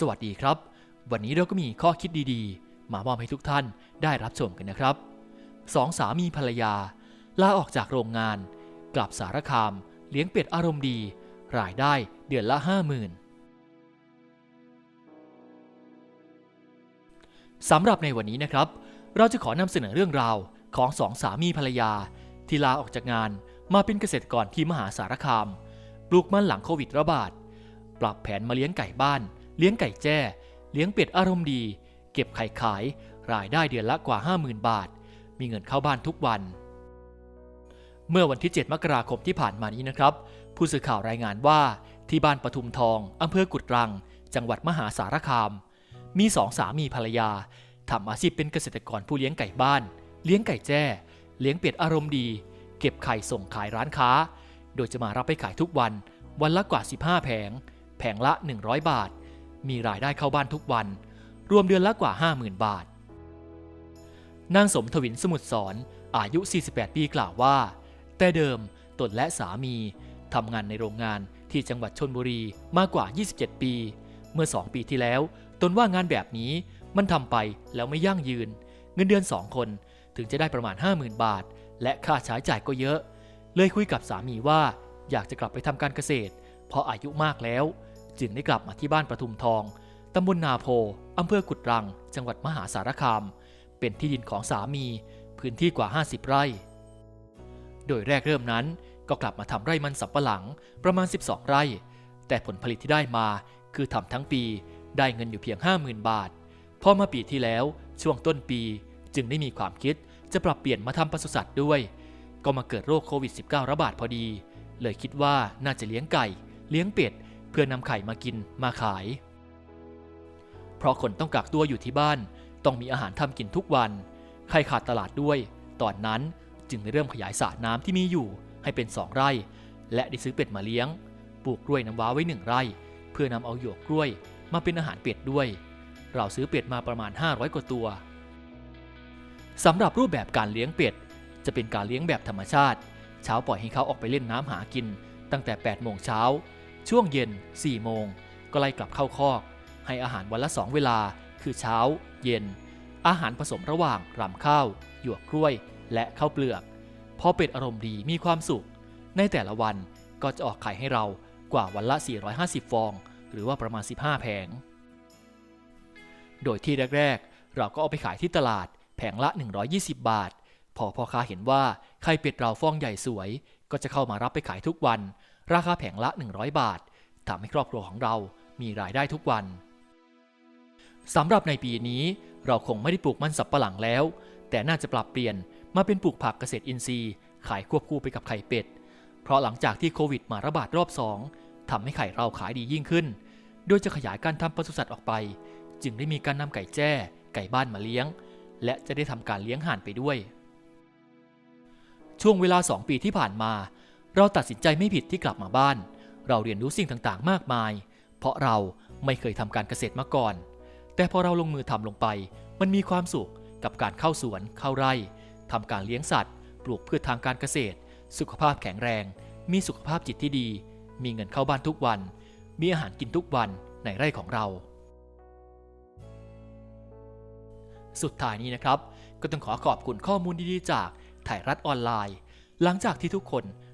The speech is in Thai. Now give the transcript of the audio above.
สวัสดีครับ วันนี้เราก็มีข้อคิดดีๆ มามอบให้ทุกท่านได้รับชมกันนะครับสองสามีภรรยา ลาออกจากโรงงาน กลับสารคาม เลี้ยงเป็ดอารมณ์ดี รายได้เดือนละห้าหมื่นสำหรับในวันนี้นะครับ เราจะขอนำเสนอเรื่องราวของสองสามีภรรยา ที่ลาออกจากงานมาเป็นเกษตรกรที่มหาสารคาม ปลูกมันหลังโควิดระบาด ปรับแผนมาเลี้ยงไก่บ้าน เลี้ยงไก่แจ้ เลี้ยงเป็ดอารมณ์ดี เก็บไข่ขาย รายได้เดือนละกว่า 50,000 บาท มีเงินเข้าบ้านทุกวัน เมื่อวันที่ 7 มกราคมที่ผ่านมานี้นะครับ ผู้สื่อข่าวรายงานว่าที่บ้านปทุมทองอำเภอกุดรัง จังหวัดมหาสารคาม มีสองสามีภรรยาทำอาชีพเป็นเกษตรกรผู้เลี้ยงไก่บ้าน เลี้ยงไก่แจ้ เลี้ยงเป็ดอารมณ์ดี เก็บไข่ส่งขายร้านค้า โดยจะมารับไปขายทุกวัน วันละกว่า 15 แผง แผงละ 100 บาท มีรายได้เข้าบ้านทุกวัน รวมเดือนละกว่า 50,000 บาท นางสมทวินสมุทรสอนอายุ 48 ปีกล่าวว่า แต่เดิมตนและสามีทำงานในโรงงานที่จังหวัดชนบุรีมากกว่า 27 ปี เมื่อ 2 ปีที่แล้ว ตนว่างานแบบนี้มันทำไปแล้วไม่ยั่งยืน เงินเดือน 2 คนถึงจะได้ประมาณ 50,000 บาท และค่าใช้จ่ายก็เยอะ เลยคุยกับสามีว่าอยากจะกลับไปทำการเกษตร เพราะอายุมากแล้ว จึงได้กลับมาที่บ้านประทุมทอง ตำบลนาโพ อำเภอกุดรัง จังหวัดมหาสารคาม เป็นที่ดินของสามี พื้นที่กว่า 50 ไร่ โดยแรกเริ่มนั้นก็กลับมาทำไร่มันสำปะหลังประมาณ 12 ไร่ แต่ผลผลิตที่ได้มาคือทำทั้งปีได้เงินอยู่เพียง 50,000 บาท พอมาปีที่แล้วช่วงต้นปีจึงได้มีความคิดจะปรับเปลี่ยนมาทำปศุสัตว์ด้วย ก็มาเกิดโรคโควิด -19 ระบาดพอดี เลยคิดว่าน่าจะเลี้ยงไก่ เลี้ยงเป็ด เพื่อนำไข่มากินมาขาย เพราะคนต้องกักตัวอยู่ที่บ้าน ต้องมีอาหารทำกินทุกวันใครขาดตลาดด้วย ตอนนั้นจึงได้เริ่มขยายสระน้ำที่มีอยู่ให้เป็น2ไร่ และได้ซื้อเป็ดมาเลี้ยง ปลูกกล้วยน้ำว้าไว้หนึ่งไร่ เพื่อนำเอาหยวกกล้วยมาเป็นอาหารเป็ดด้วย เราซื้อเป็ดมาประมาณ 500 กว่าตัวสำหรับรูปแบบการเลี้ยงเป็ด จะเป็นการเลี้ยงแบบธรรมชาติ เช้าปล่อยให้เขาออกไปเล่นน้ำหากิน ตั้งแต่8โมงเช้า ช่วงเย็น 4 โมง ก็ไล่กลับเข้าคอก ให้อาหารวันละ 2 เวลา คือเช้า เย็น อาหารผสมระหว่างรำข้าว หยวกกล้วย และข้าวเปลือก พอเป็ดอารมณ์ดีมีความสุข ในแต่ละวันก็จะออกไข่ให้เรากว่าวันละ 450 ฟอง หรือว่าประมาณ 15 แผง โดยที่แรกๆ เราก็เอาไปขายที่ตลาด แผงละ 120 บาท พอพ่อค้าเห็นว่าไข่เป็ดเราฟองใหญ่สวย ก็จะเข้ามารับไปขายทุกวัน ราคาแผงละ 100 บาททำให้ครอบครัวของเรามีรายได้ทุกวันสำหรับในปีนี้เราคงไม่ได้ปลูกมันสับปะหลังแล้ว แต่น่าจะปรับเปลี่ยนมาเป็นปลูกผักเกษตรอินทรีย์ ขายควบคู่ไปกับไข่เป็ด เพราะหลังจากที่โควิดมาระบาดรอบสองทำให้ไข่เราขายดียิ่งขึ้น โดยจะขยายการทำปศุสัตว์ออกไป จึงได้มีการนำไก่แจ้ ไก่บ้านมาเลี้ยง และจะได้ทำการเลี้ยงห่านไปด้วย ช่วงเวลา 2 ปีที่ผ่านมา เราตัดสินใจไม่ผิดที่กลับมาบ้าน เราเรียนรู้สิ่งต่างๆ มากมาย เพราะเราไม่เคยทำการเกษตรมาก่อน แต่พอเราลงมือทำลงไป มันมีความสุขกับการเข้าสวนเข้าไร่ทำการเลี้ยงสัตว์ ปลูกพืชทางการเกษตร สุขภาพแข็งแรง มีสุขภาพจิตที่ดี มีเงินเข้าบ้านทุกวัน มีอาหารกินทุกวันในไร่ของเรา สุดท้ายนี้นะครับ ก็ต้องขอขอบคุณข้อมูลดีๆ จากไทยรัฐออนไลน์ หลังจากที่ทุกคน